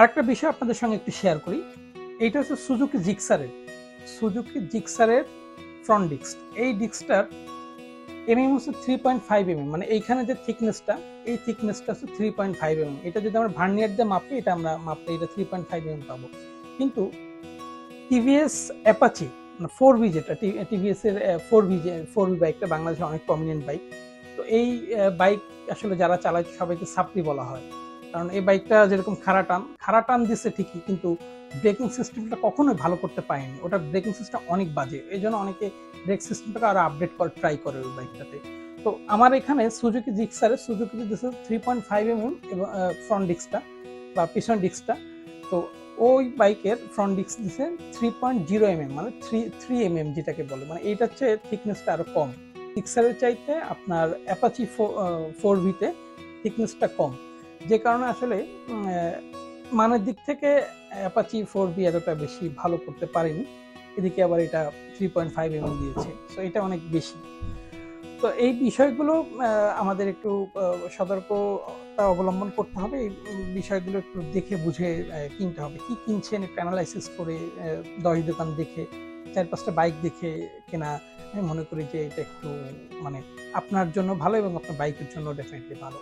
আরেকটা বিষয় আপনাদের সঙ্গে একটু শেয়ার করি। এইটা হচ্ছে সুজুকি জিক্সারের সুজুকি জিক্সারের ফ্রন্ট ডিস্ক এই ডিস্কটার এমএম হচ্ছে থ্রি পয়েন্ট ফাইভ এমএম মানে এইখানে যে থিকনেসটা এই থিকনেসটা হচ্ছে থ্রি পয়েন্ট ফাইভ এমএম এটা যদি আমরা ভার্নিয়ার দিয়ে মাপি, এটা আমরা মাপলে এটা থ্রি পয়েন্ট ফাইভ এমএম পাবো। কিন্তু টিভিএস অ্যাপাচি মানে ফোর ভি যেটা টিভিএস এর ফোর ভি ফোর ভি বাইকটা বাংলাদেশে অনেক প্রমিনেন্ট বাইক তো এই বাইক আসলে যারা চালায়, সবাইকে সাপ্রি বলা হয়। কারণ এই বাইকটা যেরকম খাড়া টান খাড়া টান দিচ্ছে ঠিকই, কিন্তু ব্রেকিং সিস্টেমটা কখনোই ভালো করতে পারেনি। ওটা ব্রেকিং সিস্টেম অনেক বাজে এই জন্য অনেকে ব্রেক সিস্টেমটাকে আরও আপডেট করে ট্রাই করে ওই বাইকটাতে। তো আমার এখানে সুজুকি জিক্সারে সুজুকি দিচ্ছে three point five M M এবং ফ্রন্ট ডিস্কটা বা পিছন ডিস্কটা তো ওই বাইকের ফ্রন্ট ডিস্ক দিচ্ছে three point zero M M মানে থ্রি থ্রি এম এম যেটাকে বলে। মানে এইটার হচ্ছে থিকনেসটা আরও কম। জিক্সারের চাইতে আপনার অ্যাপাচি ফোর ভিতে থিকনেসটা কম। যে কারণে আসলে মানের দিক থেকে অ্যাপাচি ফোর বি এতটা বেশি ভালো করতে পারেনি। এদিকে আবার এটা থ্রি পয়েন্ট ফাইভ এমএম দিয়েছে। সো এটা অনেক বেশি। তো এই বিষয়গুলো আমাদের একটু সতর্কতা অবলম্বন করতে হবে। এই বিষয়গুলো একটু দেখে বুঝে কিনতে হবে। কি কিনছেন একটু অ্যানালাইসিস করে দশ দোকান দেখে, চার পাঁচটা বাইক দেখে কেনা, আমি মনে করি যে এটা একটু মানে আপনার জন্য ভালো এবং আপনার বাইকের জন্য ডেফিনেটলি ভালো।